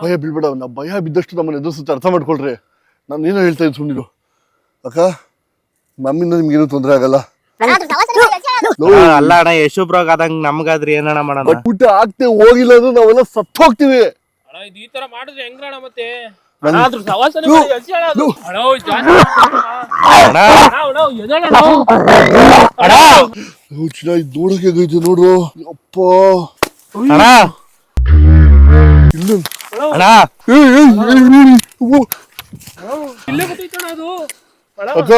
ಭಯ ಬೀಳ್ಬೇಡ ನಾವು ಭಯ ಬಿದ್ದಷ್ಟು ನಮ್ಮನ್ನು ಎದುರಿಸುತ್ತೆ ಅರ್ಥ ಮಾಡ್ಕೊಳ್ರಿ. ನಾನು ಏನೋ ಹೇಳ್ತಾ ಇದ್ದೀನಿ ಸುಮ್ಮನಿರು ಅಕ್ಕ ನಮ್ಮಿಂದ ನಿಮ್ಗೇನು ತೊಂದರೆ ಆಗಲ್ಲ? ಅಲ್ಲ ಅಣ್ಣ ಯಶೋಬ್ರಾಗ್ ಆದಂಗ್ ನಮ್ಗಾದ್ರೆ ಏನಣ್ಣ ಮಾಡೋಣ ಬಟ್ ಊಟ ಆಗ್ತೇ ಹೋಗಿಲ್ಲ ಅಂದ್ರೆ ನಾವೆಲ್ಲ ಸತ್ತು ಹೋಗ್ತೀವಿ. ಅಣ್ಣ ಇದು ಈ ತರ ಮಾಡಿದ್ರೆ ಹೆಂಗ್ರಣ ಮತ್ತೆ? ನನ್- ಅಣ್ಣ, ಅದ್ರ ಸವಾಸನೆ ಲೋ, ಮಾಡಿ ಹಸಿ ಅಣ್ಣ ಅದು. ಲೋ. ಅಣ್ಣ, ಓ, ಜಾಸ್ತಿ ಅಣ್ಣ. ಅಣ್ಣ ಅಣ್ಣ, ಅಣ್ಣ, ಎದ್ದೇಳು ಅಣ್ಣ. ಅಣ್ಣ! ಅಯ್ಯೋ, ಚಿನ್ನ ಇದು ನೋಡಕ್ಕೆ ಅಪ್ಪ ಅಣ್ಣ! ಇಲ್ಲ ಅಣ್ಣ ಅಕ್ಕ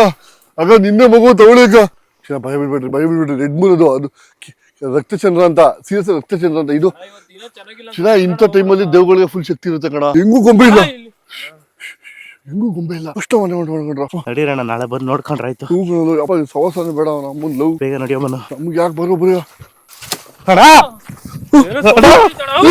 ಅಕ್ಕ ನಿನ್ನೆ ಮಗು ತಗೊಳ್ಳಿ ಅಕ್ಕ ಚಿನ್ನ ಭಯ ಬಿಡ್ಬೇಡ್ರಿ ಭಯ ಬಿಡ್ಬೇಡ್ರಿ ರೆಡ್ ಮೂಲ್ ಅದು ಅದು ರಕ್ತಚಂದ್ರ ಅಂತ ಸೀರಿಯಸ್ ರಕ್ತಚಂದ್ರ ಅಂತ ಇದು ಶಿರಾ ಇಂಥ ಟೈಮಲ್ಲಿ ದೇವಗಳಿಗೆ ಫುಲ್ ಶಕ್ತಿ ಇರುತ್ತೆ ಕಣ ಹೆಂಗೂ ಗೊಂಬೆ ಇಲ್ಲ ಹೆಂಗೂ ಗೊಂಬೆ ಇಲ್ಲ ಅಷ್ಟು ಮನೆ ಮಾಡಿ ಮಾಡ್ಕೊಂಡ್ರ ನಡೀರಣ್ಣ ನಾಳೆ ಬಂದು ನೋಡ್ಕೊಂಡ್ರೆ ಆಯ್ತು ಅಪ್ಪ ಸವಾಸ ಸವಾಸನೆ ಬೇಡ ಅವ್ನ ಅಮ್ಮನ್ ಲವ್ ಬೇಗ ನಡಿಯೋ ನಮ್ಗೆ ಯಾಕೆ ಬರೋ ಬರೀ ಅಣ್ಣ ಏನೋ ಸೌಂಡ್ ಬರ್ತೈತೆ ಅಣ್ಣ.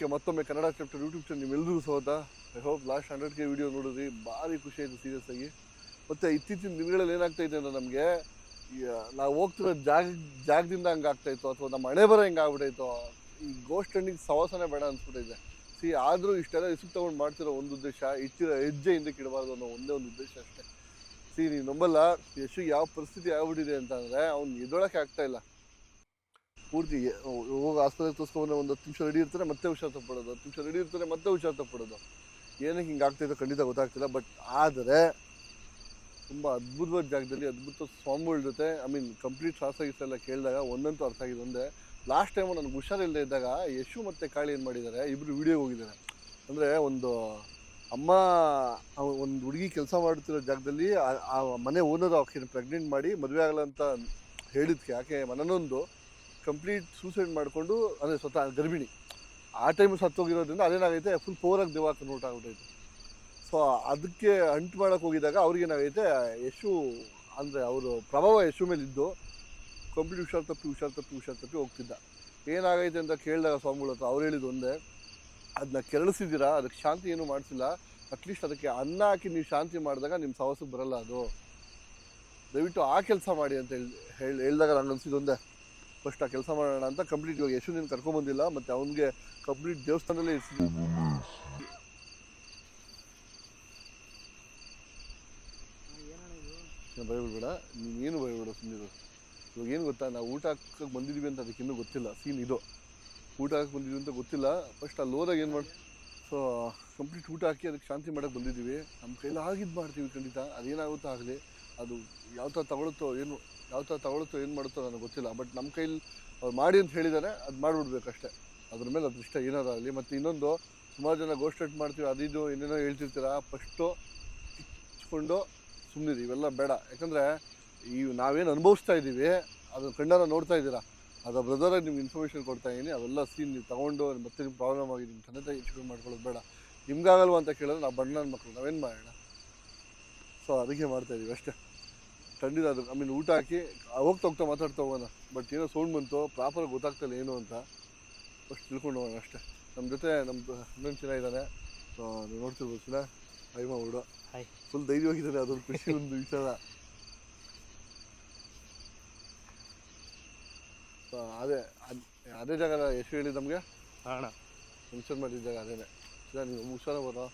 ನನ್ನೆಲ್ಲ ಮತ್ತೊಮ್ಮೆ ಕನ್ನಡ ಚಾಪ್ಟರ್ ಯೂಟ್ಯೂಬ್ ಚಾನಲ್ ನಿಮ್ಮೆಲ್ಲರೂ ಸೋತ I hope last hundred K video ನೋಡಿದ್ರಿ. ಭಾರಿ ಖುಷಿ ಆಯಿತು ಸೀರಿಯಸ್ ಆಗಿ. ಮತ್ತು ಇತ್ತೀಚಿನ ದಿನಗಳಲ್ಲಿ ಏನಾಗ್ತಾ ಇದೆ ಅಂದರೆ ನಮಗೆ ನಾವು ಹೋಗ್ತಿರೋ ಜಾಗ, ಜಾಗದಿಂದ ಹಂಗೆ ಆಗ್ತಾಯಿತ್ತು ಅಥವಾ ನಮ್ಮ ಹಣೆ ಬರೋ ಹೆಂಗೆ ಈ ಗೋಸ್ಟ್ ಹಣ್ಣಿಗೆ ಸವಾಸನೆ ಬೇಡ ಅನ್ಸ್ಬಿಟ್ಟಿದೆ ಸಿ ಆದರೂ ಇಷ್ಟೆಲ್ಲ ರಿಸಿಪ್ಟ್ ತೊಗೊಂಡು ಮಾಡ್ತಿರೋ ಒಂದು ಉದ್ದೇಶ, ಇಟ್ಟಿರೋ ಹೆಜ್ಜೆ ಹಿಂದಕ್ಕೆ ಇಡಬಾರ್ದು ಅನ್ನೋ ಒಂದೇ ಒಂದು ಉದ್ದೇಶ ಅಷ್ಟೇ. ಸಿ ನೀವು ನಂಬಲ್ಲ. ಯಶು ಯಾವ ಪರಿಸ್ಥಿತಿ ಆಗ್ಬಿಟ್ಟಿದೆ ಅಂತಂದರೆ ಅವ್ನು ಎದೊಳಕ್ಕೆ ಆಗ್ತಾಯಿಲ್ಲ ಪೂರ್ತಿ ಹೋಗ ಆಸ್ಪತ್ರೆಗೆ ತೋರಿಸ್ಕೊಂಡ್ರೆ ಒಂದು ಹತ್ತು ನಿಮಿಷ ರೆಡಿ ಇರ್ತಾರೆ, ಮತ್ತೆ ಹುಷಾರು ತಪ್ಪಡೋದು ಹತ್ತು ನಿಮಿಷ ರೆಡಿ ಇರ್ತಾರೆ, ಮತ್ತೆ ಹುಷಾರು ತಪ್ಪಡೋದು ಏನಕ್ಕೆ ಹಿಂಗೆ ಆಗ್ತಾಯಿದೆ ಖಂಡಿತ ಗೊತ್ತಾಗ್ತಿಲ್ಲ, ಬಟ್ ಆದರೆ ತುಂಬ ಅದ್ಭುತವಾದ ಜಾಗದಲ್ಲಿ, ಅದ್ಭುತ ಸ್ವಾಮಿಗಳ ಜೊತೆ, ಐ ಮೀನ್ ಕಂಪ್ಲೀಟ್ ಶಾಸ್ತ್ರ ಎಲ್ಲ ಕೇಳಿದಾಗ ಒಂದಂತೂ ಅರ್ಥ ಆಗಿದೆ ಒಂದೇ ಲಾಸ್ಟ್ ಟೈಮು ನನಗೆ ಹುಷಾರಿಲ್ಲದೆ ಇದ್ದಾಗ ಯಶು ಮತ್ತು ಕಾಳಿ ಏನು ಮಾಡಿದ್ದಾರೆ ಇಬ್ಬರು ವಿಡಿಯೋ ಹೋಗಿದ್ದಾರೆ. ಅಂದರೆ ಒಂದು ಅಮ್ಮ ಒಂದು ಹುಡುಗಿ ಕೆಲಸ ಮಾಡ್ತಿರೋ ಜಾಗದಲ್ಲಿ, ಆ- ಮನೆ ಓನರ್ ಆಕೆ ಪ್ರೆಗ್ನೆಂಟ್ ಮಾಡಿ ಮದುವೆ ಆಗಲ್ಲ ಅಂತ ಹೇಳಿದ್ಕೆ, ಆಕೆ ಮನನೊಂದು. ಕಂಪ್ಲೀಟ್ ಸೂಸೈಡ್ ಮಾಡಿಕೊಂಡು, ಅಂದರೆ ಸ್ವತಃ ಗರ್ಭಿಣಿ. ಆ ಟೈಮ್ ಸತ್ತೋಗಿರೋದ್ರಿಂದ ಅದೇನಾಗೈತೆ ಫುಲ್ ಪೋರಾಗಿ ದೇವಾಕ ನೋಟ್ ಆಗ್ಬಿಟ್ಟೈತೆ ಸೊ ಅದಕ್ಕೆ ಅಂಟು ಮಾಡೋಕೆ ಹೋಗಿದಾಗ ಅವ್ರಿಗೇನಾಗೈತೆ, ಯಶು, ಅಂದರೆ ಅವರು ಪ್ರಭಾವ ಯಶು ಮೇಲೆ ಇದ್ದು ಕಂಪ್ಲೀಟ್ ಹುಷಾರು ತಪ್ಪಿ ಹುಷಾರು ತಪ್ಪಿ ಹುಷಾರು ತಪ್ಪಿ ಹೋಗ್ತಿದ್ದ. ಏನಾಗೈತೆ ಅಂತ ಕೇಳಿದಾಗ ಸ್ವಾಮಿಗಳ ಹತ್ರ ಅವ್ರು ಹೇಳಿದ್ದು ಒಂದೇ ಅದನ್ನ ಕೆರಳಿಸಿದ್ದೀರಾ? ಅದಕ್ಕೆ ಶಾಂತಿ ಏನೂ ಮಾಡಿಸಿಲ್ಲ. ಅಟ್ಲೀಸ್ಟ್ ಅದಕ್ಕೆ ಅನ್ನ ಹಾಕಿ ನೀವು ಶಾಂತಿ ಮಾಡಿದಾಗ ನಿಮ್ಮ ಸವಸಕ್ಕೆ ಬರಲ್ಲ ಅದು. ದಯವಿಟ್ಟು ಆ ಕೆಲಸ ಮಾಡಿ ಅಂತ ಹೇಳಿ ಹೇಳಿ, ಹೇಳಿದಾಗ ನನಗೆ ಅನಿಸಿದೊಂದೇ ಫಸ್ಟ್ ಆ ಕೆಲಸ ಮಾಡೋಣ ಅಂತ ಕಂಪ್ಲೀಟ್ ಇವಾಗ ಯಶು ಕರ್ಕೊಂಬಂದಿಲ್ಲ ಮತ್ತು ಅವನಿಗೆ ಕಂಪ್ಲೀಟ್ ದೇವಸ್ಥಾನದಲ್ಲೇ ಭಯಬಿಡ್ಬೇಡ ನೀನೇನು ಭಯಬೇಡ ಸುಮ್ಮನೆ ಇವಾಗ ಏನು ಗೊತ್ತಾ, ನಾವು ಊಟ ಹಾಕಕ್ಕೆ ಬಂದಿದ್ದೀವಿ ಅಂತ ಅದಕ್ಕೆ ಇನ್ನೂ ಗೊತ್ತಿಲ್ಲ ಸೀನ್ ಇದು. ಊಟ ಹಾಕಕ್ಕೆ ಬಂದಿದ್ದೀವಿ ಅಂತ ಗೊತ್ತಿಲ್ಲ ಫಸ್ಟ್ ಅಲ್ಲಿ ಹೋದಾಗ ಏನು ಮಾಡಿ ಸೊ ಕಂಪ್ಲೀಟ್ ಊಟ ಹಾಕಿ ಅದಕ್ಕೆ ಶಾಂತಿ ಮಾಡೋಕ್ಕೆ ಬಂದಿದ್ದೀವಿ ನಮ್ಮ ಕೈಲಿ ಆಗಿದ್ದು ಮಾಡ್ತೀವಿ ಖಂಡಿತ, ಅದೇನಾಗುತ್ತೋ ಆಗಲಿ. ಅದು ಯಾವ ಥರ ತಗೊಳುತ್ತೋ ಏನು, ಯಾವ ಥರ ತಗೊಳುತ್ತೋ ಏನು ಮಾಡುತ್ತೋ ನನಗೆ ಗೊತ್ತಿಲ್ಲ. ಬಟ್ ನಮ್ಮ ಕೈಲಿ ಅವ್ರು ಮಾಡಿ ಅಂತ ಹೇಳಿದ್ದಾರೆ ಅದು ಮಾಡಿಬಿಡ್ಬೇಕಷ್ಟೇ. ಅದ್ರ ಮೇಲೆ ಅದು ಇಷ್ಟ ಏನಾದ್ರು ಆಗಲಿ. ಮತ್ತು ಇನ್ನೊಂದು, ಸುಮಾರು ಜನ ಗೋಸ್ಟೆಟ್ ಮಾಡ್ತೀವಿ, ಅದು ಏನೇನೋ ಹೇಳ್ತಿರ್ತೀರ, ಫಸ್ಟು ಇಚ್ಕೊಂಡು ಸುಮ್ಮನಿರಿ ಇವೆಲ್ಲ ಬೇಡ. ಯಾಕಂದರೆ ಈ ನಾವೇನು ಅನುಭವಿಸ್ತಾ ಇದ್ದೀವಿ ಅದು ಕಣ್ಣಾರ ನೋಡ್ತಾ ಇದ್ದೀರಾ. ಅದು ಬ್ರದರಾಗಿ ನಿಮ್ಗೆ ಇನ್ಫಾರ್ಮೇಷನ್ ಕೊಡ್ತಾ ಇದ್ದೀನಿ ಅವೆಲ್ಲ ಸೀನ್ ನೀವು ತೊಗೊಂಡು ಮತ್ತೆ ನಿಮ್ಗೆ ಪ್ರಾಬ್ಲಮ್ ಆಗಿ ನಿಮ್ಮ ತಂದೆ ತಾಯಿ ಇಚ್ಕೊಂಡು ಮಾಡ್ಕೊಳ್ಳೋದು ಬೇಡ. ನಿಮ್ಗಾಗಲ್ವ ಅಂತ ಕೇಳಿದ್ರೆ ನಾವು ಬಣ್ಣನ ಮಕ್ಕಳು ನಾವೇನು ಮಾಡೋಣ? ಸೊ ಅದಕ್ಕೆ ಮಾಡ್ತಾ ಇದೀವಿ ಅಷ್ಟೇ. ಖಂಡಿತ ಅದು ಐ ಮೀನ್ ಊಟ ಹಾಕಿ ಹೋಗ್ತಾ ಹೋಗ್ತಾ ಮಾತಾಡ್ತಾ ಹೋಗೋಣ. ಬಟ್ ಏನೋ ಸೌಂಡ್ ಬಂತು ಪ್ರಾಪರ್ ಗೊತ್ತಾಗ್ತಲ್ಲ ಏನು ಅಂತ. ಫಸ್ಟ್ ತಿಳ್ಕೊಂಡು ಹೋಗೋಣ ಅಷ್ಟೇ. ನಮ್ಮ ಜೊತೆ ನಮ್ಮ ಇನ್ನೊಂದು ಚೆನ್ನಾಗಿದ್ದಾನೆ ಸೊ ನೀವು ನೋಡ್ತಿರ್ಬೋದು ಚಿನ್ನ. ಹೈಮ ಹುಡು ಹಾಯ್ ಫುಲ್ ಧೈರ್ಯವಾಗಿದ್ದಾನೆ ಅದೊಂದು ಖುಷಿ ಒಂದು ವಿಚಾರ. ಸೊ ಅದೇ ಅದ್- ಅದೇ ಜಾಗ ಎಷ್ಟು ಹೇಳಿದ್ದು ನಮಗೆ? ಅಣ್ಣ. ಮೆನ್ಷನ್ ಮಾಡಿದ ಜಾಗ ಅದೇನೆ. ಇಲ್ಲ ನೀವು ಹುಷಾರ ಬರೋ.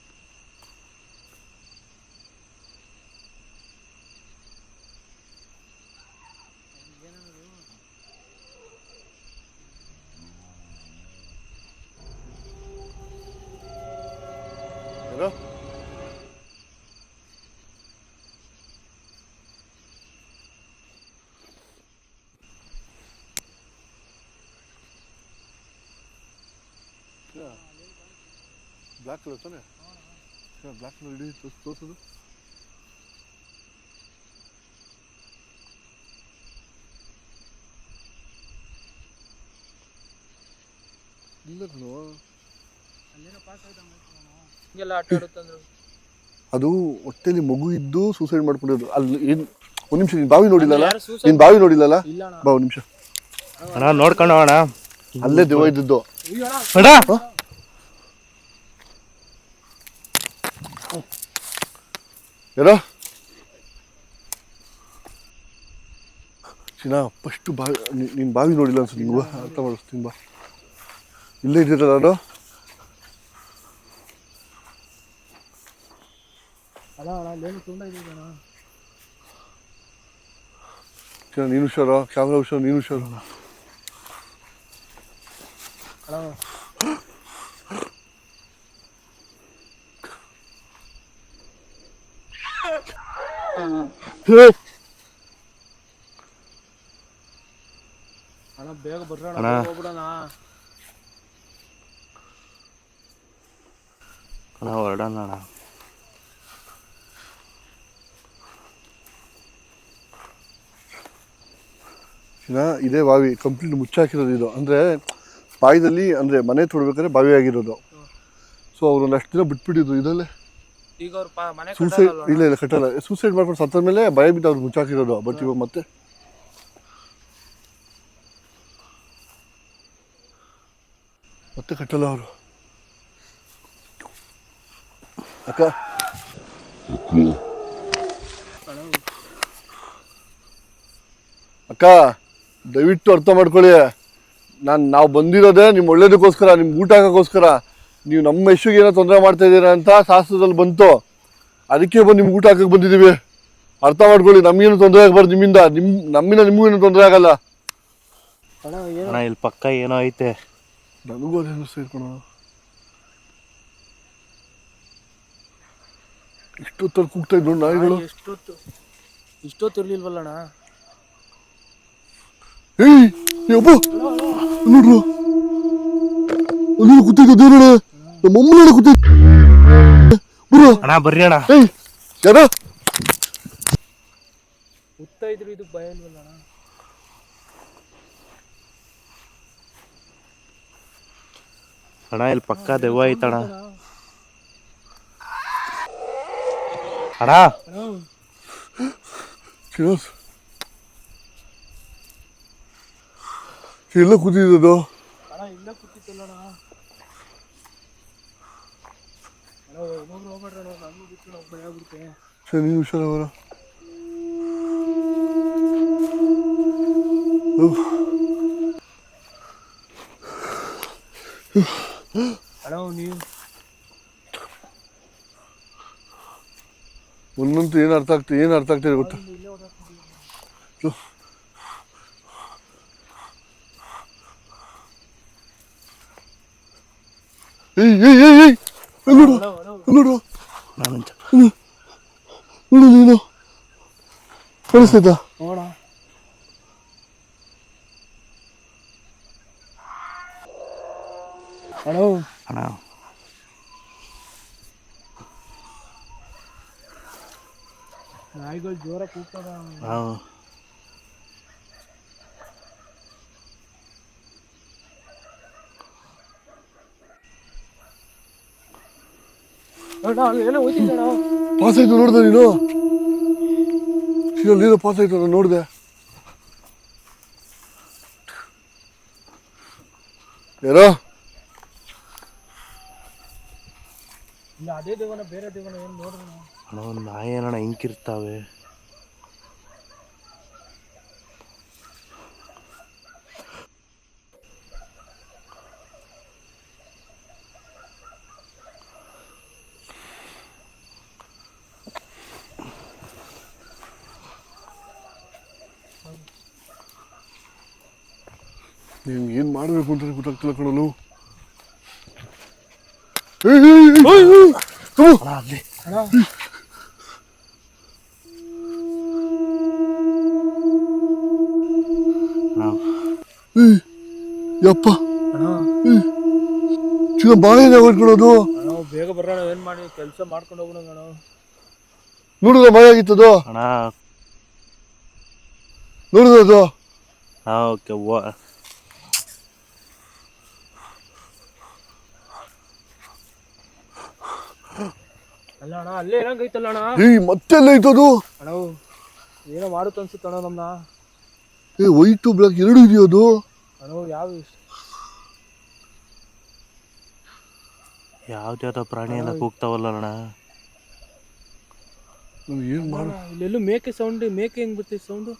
ಬ್ಲಾಕ್ ಕಲರ್ ತಾನೆ? ಬ್ಲ್ಯಾಕ್ ಕಲರ್ ಇಡೀ ತೋರಿಸ್ ತೋರಿಸೋದು. ಅದು ಹೊಟ್ಟೆಲಿ ಮಗು ಇದ್ದು ಸೂಸೈಡ್ ಮಾಡ್ಕೊಂಡಿರೋದು. ಅಲ್ಲಿ ಏನ್ ಒಂದ್ ನಿಮಿಷ ನೀನ್ ಬಾವಿ ನೋಡಿಲ್ಲಲ್ಲ? ನೀನ್ ಬಾವಿ ನೋಡಿಲ್ಲಲ್ಲ? ಬಾ ಒಂದ್ ನಿಮಿಷ. ಅಣ್ಣ ನೋಡ್ಕೊಂಡು ಅಣ್ಣ. ಅಲ್ಲೇ ದಿವ ಇದ್ದದ್ದು ಯಾರೋ ಚಿನ್ನ ಫಸ್ಟ್ ಬಾವಿ ನೀನು ಬಾವಿ ನೋಡಿಲ್ಲ ಅನ್ಸುತ್ತೆ ನೀವು ಅರ್ಥ ಮಾಡಿಸ್ತೀನಿ ಬಾ. ಇಲ್ಲೇ ಇದ್ದೀರಲ್ಲ ನಾನು ಚಿನ್ನ ನೀನು ಹುಷಾರ? ಕ್ಯಾಮ್ರಾ ಹುಷಾರು? ನೀನು ಹುಷಾರು? ಅಣ್ಣ ಬೇಗ ಬರ್ರಣ ಹೋಗ್ಬಿಡಣ. ಅಣ್ಣ ಹೊರಡೋಣ ಅಣ್ಣ. ಇದೆ ಇದೇ ಬಾವಿ ಕಂಪ್ಲೀಟ್ ಮುಚ್ಚಾಕಿರೋದು ಇದು. ಅಂದ್ರೆ ಬಾವಿದಲ್ಲಿ ಅಂದ್ರೆ ಮನೆ ತೊಡ್ಬೇಕಾದ್ರೆ ಬಾವಿ ಆಗಿರೋದು ಸೊ ಅವ್ರು ಅಷ್ಟು ದಿನ ಬಿಟ್ಬಿಟ್ಟಿದ್ರು ಇದಲ್ಲೇ ಈಗ ಅವ್ರ ಪಾ ಮನೆ ಸೂಸೈಡ್ ಕಟ್ಟಲ್ಲ ಇಲ್ಲ ಇಲ್ಲ ಕಟ್ಟಲ್ಲ. ಸೂಸೈಡ್ ಮಾಡ್ಕೊಂಡು ಸತ್ತ ಮೇಲೆ ಭಯ ಬಿಟ್ಟು ಅವ್ರು ಮುಚ್ಚಾಕಿರೋದು. ಬಟ್ ಇವಾಗ ಮತ್ತೆ ಮತ್ತೆ ಕಟ್ಟಲ್ಲ ಅವರು. ಅಕ್ಕ? ಅಕ್ಕ ದಯವಿಟ್ಟು ಅರ್ಥ ಮಾಡ್ಕೊಳ್ಳಿ. ನಾನು ನಾವು ಬಂದಿರೋದೇ ನಿಮ್ಮ ಒಳ್ಳೇದಕ್ಕೋಸ್ಕರ ನಿಮ್ಗೆ ಊಟ ಹಾಕೋಕ್ಕೋಸ್ಕರ. ನೀವು ನಮ್ಮ ಯಶುಗೆ ಏನೋ ತೊಂದರೆ ಮಾಡ್ತಾ ಇದ್ದೀರಾ ಅಂತ ಶಾಸ್ತ್ರದಲ್ಲಿ ಬಂತು. ಅದಕ್ಕೆ ಬಂದು ನಿಮ್ಗೆ ಊಟ ಹಾಕಕ್ಕೆ ಬಂದಿದ್ದೀವಿ ಅರ್ಥ ಮಾಡ್ಕೊಳ್ಳಿ ನಮಗೇನು ತೊಂದರೆ ಆಗಬಾರ್ದು ನಿಮ್ಮಿಂದ. ನಿಮ್ಮ ನಮ್ಮಿಂದ ನಿಮಗೇನು ತೊಂದರೆ ಆಗಲ್ಲ. ಅಣ್ಣ ಇಲ್ಲಿ ಪಕ್ಕ ಏನೋ ಐತೆ. ನನಗೂ ಅದೇನು ಕಣ. ಇಷ್ಟೊತ್ತಲ್ಲಿ ಕೂಗ್ತಾ ಇದ್ರು ನಾಯಿಗಳು? ಎಷ್ಟೊತ್ತು ಇಷ್ಟೊತ್ತು. ಇರ್ಲಿಲ್ವಲ್ಲ ಅಣ್ಣ ಏಯ್ ಅಪ್ಪ ನೋಡ್ರು ಅಲ್ಲಿ ಕೂತಿದ್ದ ದೇವರೇ ನಮ್ಮ ಅಮ್ಮನ ಕೂತಿದ್ದ. ಬರೋ. ಅಣ್ಣ ಬರ್ರಿ ಅಣ್ಣ. ಏಯ್ ಯಾರ? ಉತ್ತಾ ಇದ್ರು ಇದು ಭಯ ಇಲ್ವಲ್ಲ ಅಣ್ಣ. ಅಣ್ಣ ಇಲ್ಲಿ ಪಕ್ಕ ದೆವ್ವ ಐತಣ ಅಣ್ಣ. ಶ್ರೀನಿವಾಸ್. ಎಲ್ಲ ಕೂತಿದ್ದು ಅಣ್ಣ ಅರ್ಥ ಕೂತಿತ್ತಲ್ಲ ಅಣ್ಣ ಅರ್ಥ ಒಬ್ಬೊಬ್ರು ಹೋಗ್ಬೇಡ್ರಿ ಅಣ್ಣ ನಮ್ಗೆ ಬಿಟ್ಟು ನಾವು ಭಯ ಆಗ್ಬಿಡುತ್ತೆ ಸರಿ ನೀನು ಹುಷಾರವರ ಅಣ್ಣ ನೀವು ಒಂದಂತೂ ಏನು ಅರ್ಥ ಆಗ್ತದೆ ಏನು ಅರ್ಥ ಆಗ್ತಿದೆ ಗೊತ್ತಾ ಏಯ್ ಏಯ್ ಏಯ್ ಏಯ್ ಅಲ್ಲಿ ನೋಡು ಅಲ್ಲಿ ನೋಡು ನಾನು ನೋಡು ನೀನು ಕಾಣಿಸ್ತೈತಾ ನೋಡ ಅಣ್ಣ ಅಣ್ಣ ನಾಯಿಗಳು ಜೋರ ಕೂಗ್ತದ ನಾವು ಅಣ್ಣ ಅಲ್ಲಿ ಏನೋ ಹೋಯ್ತಿದ್ದೆ ಅಣ್ಣ ಪಾಸ್ ಆಯ್ತು ನೋಡ್ದೆ ನೀನು. ಇಲ್ಲಿ ನೀನು ಪಾಸ್ ಆಯ್ತು ನಾನು ನೋಡಿದೆ. ಏನೋ ಅದೇ ದೇವನ ಬೇರೆ ದೇವನ ಏನು ನೋಡಿದ ಅಣ್ಣ ಒಂದು ನಾಯಿ ಏನಣ್ಣ ಹಿಂಗಿರ್ತಾವೆ ನಿಮ್ಗೆ ಏನು ಮಾಡಬೇಕು ಅಂತ ಗೊತ್ತಾಗ್ತಿಲ್ಲ ಕಣಲು ಅಲ್ಲಿ. ಯಪ್ಪ. ಬಾಯಿನ ಹೊಡ್ಕೊಳ್ಳೋದು ಅಣ್ಣ ಬೇಗ ಬರೋಣ ಏನು ಮಾಡಿ ಕೆಲಸ ಮಾಡ್ಕೊಂಡು ಹೋಗೋಣ ಅಣ್ಣ. ನೋಡಿದ್ರೆ ಭಯ ಅದು ಅಣ್ಣ. ನೋಡಿದ್ರೆ ಅದು? ನಾವು ಅಲ್ಲ ಅಣ್ಣ ಅಲ್ಲೇ ಏನಂಗೈತಲ್ಲ ಅಣ್ಣ. ಏಯ್ ಮತ್ತೆಲ್ಲ ಐತದು? ಅಣ್ಣ ಏನೋ ಮಾಡುತ್ತ ಅನ್ಸುತ್ತೆ ಅಣ್ಣ ನಮ್ಮನ್ನ ಏ ವೈಟು ಬ್ಲಾಕ್ ಎರಡು ಇದೆಯೋದು ಅಣ್ಣ ಯಾವ ಯಾವ್ದ್ಯಾವ್ದೋ ಪ್ರಾಣಿ ಎಲ್ಲ ಕೂಗ್ತಾವಲ್ಲ ಅಣ್ಣ. ಏನು ಮಾಡ ಅಣ್ಣ, ಇಲ್ಲೆಲ್ಲೂ ಮೇಕೆ ಸೌಂಡ್ ಮೇಕೆ ಹೆಂಗ್ ಬರ್ತೈತಿ ಸೌಂಡು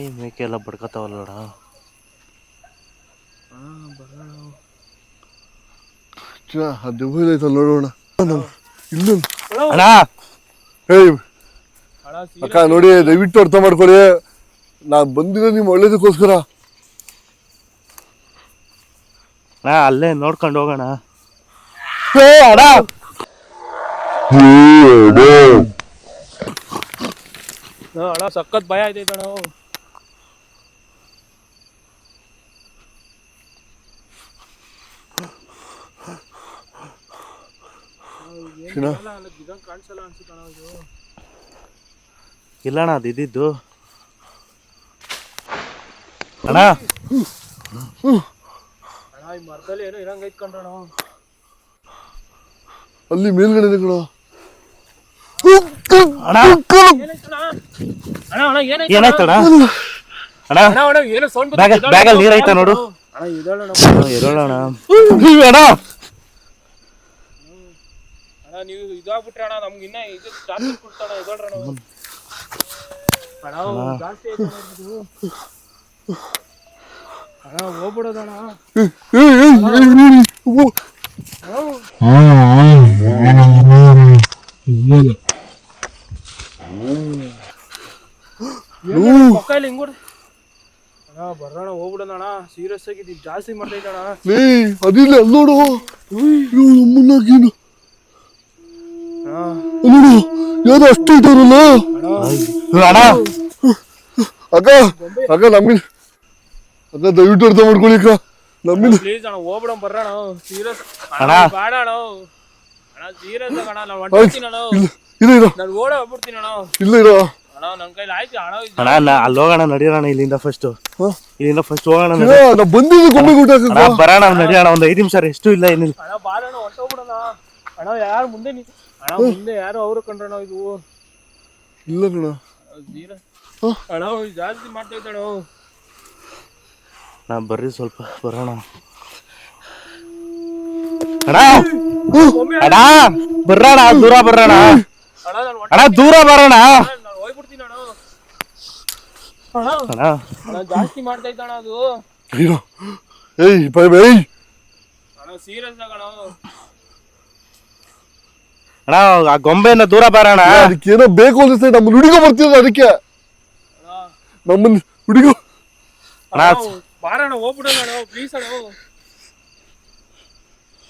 ನಾಯಿ ಮೇಕೆ ಎಲ್ಲ ಬಡ್ಕೋತಾವಲ್ಲ ದೆವ್ವ ಐತಲ್ಲ ನೋಡೋಣ ಇಲ್ಲ. ಅಣ್ಣ. ಅಣ್ಣ ಅಕ್ಕ ನೋಡಿ ದಯವಿಟ್ಟು ಅರ್ಥ ಮಾಡ್ಕೊಳ್ಳಿ ನಾನು ಬಂದಿರೋ ನಿಮ್ ಒಳ್ಳೇದಕ್ಕೋಸ್ಕರ. ನಾ ಅಲ್ಲೇ ನೋಡ್ಕೊಂಡು ಹೋಗೋಣ. ಏ ಅಣ್ಣ. ಹಾ, ಅಣ್ಣ ಸಖತ್ ಭಯ ಇದೆ ಅಣ್ಣ. ಶಿನ. ಇಲ್ಲ ಅಣ್ಣ ಅದು ಇದ್ದಿದ್ದು. ಅಣ್ಣ. ಅಲ್ಲಿ ಮೇಲ್ಗಡೆ ಇದೆ ಕಣೋ. ಅಣ್ಣ. ಏನಾಯ್ತಣ್ಣ? ಅಣ್ಣ ಅಣ್ಣ ಅಣ್ಣ. ಅಣ್ಣ ಅಣ್ಣ ಏನೋ ಸೌಂಡ್ ಬ್ಯಾಗ- ಬ್ಯಾಗಲ್ಲಿ ನೀರ್ ಐತ ನೋಡು. ಅಣ್ಣ ಅಣ್ಣ ನೀವು ಇದಾಗ್ಬಿಟ್ರೆ ಅಣ್ಣ ನಮ್ಗೆ ಇನ್ನ ಇದು ಜಾಸ್ತಿ ಕೊಡ್ತಾಣ ಇದಳ್ರಣ ಅಣ್ಣ. ಜಾಸ್ತಿ ಅಣ್ಣ ಹೋಗ್ಬಿಡೋದಣ್ಣ ಏಯ್ ಏಯ್ ಏಯ್ ಏಯ್ ಏಯ್ ಓ. ಪಕ್ಕ ಇಲ್ಲಿ ಹಿಂಗ್ ಅಣ್ಣ ಬರ್ರಣ ಹೋಗ್ಬಿಡೋಣ ಅಣ್ಣ. ಸೀರಿಯಸ್ ಆಗಿ ಇದು ಜಾಸ್ತಿ ಮಾಡ್ತಾ ಇದ್ದಣ್ಣ ಅದಿಲ್ಲ ನೋಡು. ಅಣ್ಣ ನೋಡು ಯಾವ್ದು ಅಷ್ಟು ಇದ್ದಾರಲ್ಲ ಅಣ್ಣ. ಅಕ್ಕ ಅಕ್ಕ ನಮ್ಮಿನ ಅಕ್ಕ ದಯವಿಟ್ಟು ಅರ್ಥ ಮಾಡ್ಕೊಳ್ಳಿ ಅಕ್ಕ. ನಮ್ಮಿನ ಪ್ಲೀಸ್ ಅಣ್ಣ ಬರ್ರಣ ಸೀರಿಯಸ್ ಅಣ್ಣ. ಅಣ್ಣ. ಬೇಡ ಅಣ್ಣ. ಅಣ್ಣ ಸೀರಿಯಸ್ ಅಣ್ಣ ನಾನು ಹೊಂಟೋಗ್ತೀನಿ ಅಣ್ಣ. ಇಲ್ಲ ಇರೋ ನಾನು ಓಡ ಹೋಗ್ಬಿಡ್ತೀನಿ ಅಣ್ಣ. ಇಲ್ಲ ಇರೋ ಅಣ್ಣ ನನ್ನ ಕೈಲಿ ಆಯ್ತು ಅಣ್ಣ ಇದು- ಅಣ್ಣ ನಾ ಅಲ್ಲಿ ಹೋಗೋಣ ನಡಿಯೋಣ ಇಲ್ಲಿಂದ ಫಸ್ಟ್ ಇಲ್ಲಿಂದ ಫಸ್ಟ್ ಹೋಗೋಣ ಬಂದಿದ್ದು ಗೊಂಬೆ ಬರೋಣ ನಡಿಯೋಣ ಒಂದು ಐದು ನಿಮಿಷ ಎಷ್ಟು ಇಲ್ಲ ಏನಿಲ್ಲ ಅಣ್ಣ ಹೊಂಟೋಗ್ಬಿಡೋಣ ಅಣ್ಣ ಯಾರು ಮುಂದೆ ನಿ ಅಣ್ಣ ಮುಂದೆ ಯಾರು ಅವರು ಕಂಡ್ರಣ್ಣ ಇದು ಇಲ್ಲ ಕಣ? ಅಣ್ಣ ಜಾಸ್ತಿ ಮಾಡ್ತಾ ಇದ್ದಾಣ ನಾ ಬರ್ರಿ ಸ್ವಲ್ಪ ಬರೋಣ. ಅಣ್ಣ! ಅಣ್ಣ. ಬರ್ರಣ ದೂರ ಬರ್ರಣ ಅಣ್ಣ ಅಣ್ಣ ದೂರ ಬರೋಣ. ಹೋಗ್ಬಿಡ್ತೀನಿ ಅಣ್ಣ. ಅಣ್ಣ ಅಣ್ಣ. ಅಣ್ಣ ಜಾಸ್ತಿ ಅಣ್ಣ ಅದು. ಏಯ್ ಬೈ ಬೈ ಅಣ್ಣ ಸೀರಿಯಸ್ ಆಗಣ ಅಣ್ಣ ಆ ಗೊಂಬೆನ ದೂರ ಬರೋಣ ಅದಕ್ಕೆ ಏನೋ ಬೇಕು ಅನ್ಸುತ್ತೆ ನಮ್ಮ ಹುಡುಗ ಬರ್ತಿದ್ರು ಅದಕ್ಕೆ. ನಮ್ಮನ್ನ ಹುಡುಗ. ಅಣ್ಣ ಬಾರಣ್ಣ ಹೋಗ್ಬಿಡೋಣ ಅಣ್ಣ ಪ್ಲೀಸ್ ಅಣ್ಣ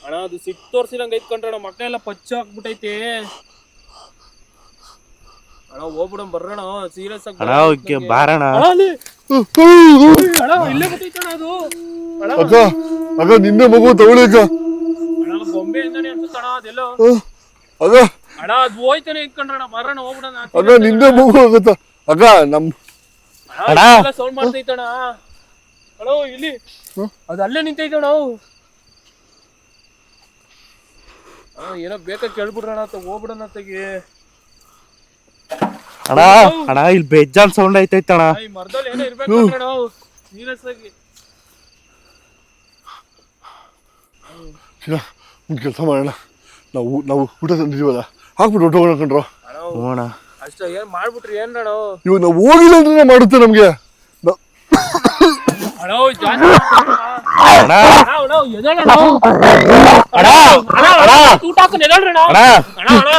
ಅಣ್ಣ ಅದು ಸಿಟ್ಟು ತೋರ್ಸಿದಂಗೆ ಐತ್ಕೊಂಡ್ರಣ್ಣ ಮಕ್ಕಳೆಲ್ಲ ಪಚ್ಚ ಹಾಕ್ಬಿಟ್ಟೈತೆ ಅಣ್ಣ ಹೋಗ್ಬಿಡೋಣ ಬರ್ರಣ ಸೀರಿಯಸ್ ಆಗಿ ಅಣ್ಣ ಓಕೆ ಬಾರಣ ಅಣ್ಣ ಇಲ್ಲೇ ಗೊತ್ತೈತೆ ಅಣ್ಣ ಅದು. ಅಣ್ಣ. ಅಕ್ಕ ಅಕ್ಕ ನಿನ್ನೆ ಮಗು ತಗೊಳ್ಳಿ ಅಕ್ಕ. ಅಣ್ಣ ಗೊಂಬೆಯಿಂದಾನೆ ಅನ್ಸುತ್ತಣ್ಣ ಅದೆಲ್ಲೋ. ಅಕ್ಕ ಅಣ್ಣ ಅದು ಹೋಯ್ತಾನೆ ಇಟ್ಕೊಂಡ್ರಣ್ಣ ಬರ್ರಣ ಮರಣ ಅಕ್ಕ ನಿನ್ನೆ ಮಗು ಆಗುತ್ತ ಅಕ್ಕ ನಮ್ ಅಣ್ಣ. ಸೌಂಡ್ ಮಾಡ್ತೈತಣ್ಣ. ಅಣ್ಣ ಇಲ್ಲಿ. ಅದು ಅಲ್ಲೇ ನಿಂತೈತಣ್ಣ ಅಣ್ಣ ಏನೋ ಬೇಕಾ ಕೇಳ್ಬಿಡ್ರಣ ಅಂತ ಹೋಗ್ಬಿಡೋಣ ತೆಗಿ. ಅಣ್ಣ ಅಣ್ಣ ಇಲ್ಲಿ ಬೇಜಾನ್ ಸೌಂಡ್ ಐತೈತಣ್ಣ. ಈ ಮರದಲ್ಲಿ ಏನೋ ಇರ್ಬೇಕು ಅಣ್ಣ ಸೀರಿಯಸ್ ಆಗಿ. ಒಂದು ಕೆಲಸ ಮಾಡೋಣ. ನಾವು ನಾವು ಊಟ ತಂದಿದ್ದೀವಲ್ಲ ಹಾಕ್ಬಿಟ್ಟು ಹೊಟ್ಟೋಗೋಣ ಕಣ್ರೋ ಅಣ್ಣ ಹ್ಞೂ ಅಣ್ಣ ಅಷ್ಟ ಏನ್ ಮಾಡ್ಬಿಟ್ರಿ ಏನ್ರಣ ಇವಾಗ ನಾವು ಹೋಗಿಲ್ಲ ಅಂದ್ರೆ ಮಾಡುತ್ತೆ ನಮ್ಗೆ ನ- ಅಣ್ಣ ಜಾಸ್ತಿ ಮಾಡ್ಬಿಟ್ರಣ್ಣ. ಅಣ್ಣ ಅಣ್ಣ, ಅಣ್ಣ, ಎದ್ದೇಳಣ್ಣ. ಅಣ್ಣ, ಅಣ್ಣ, ಅಣ್ಣ, ಊಟ ಹಾಕೊಂಡು ಎದ್ದೇಳ್ರಣ್ಣ. ಅಣ್ಣ ಅಣ್ಣ, ಅಣ್ಣ.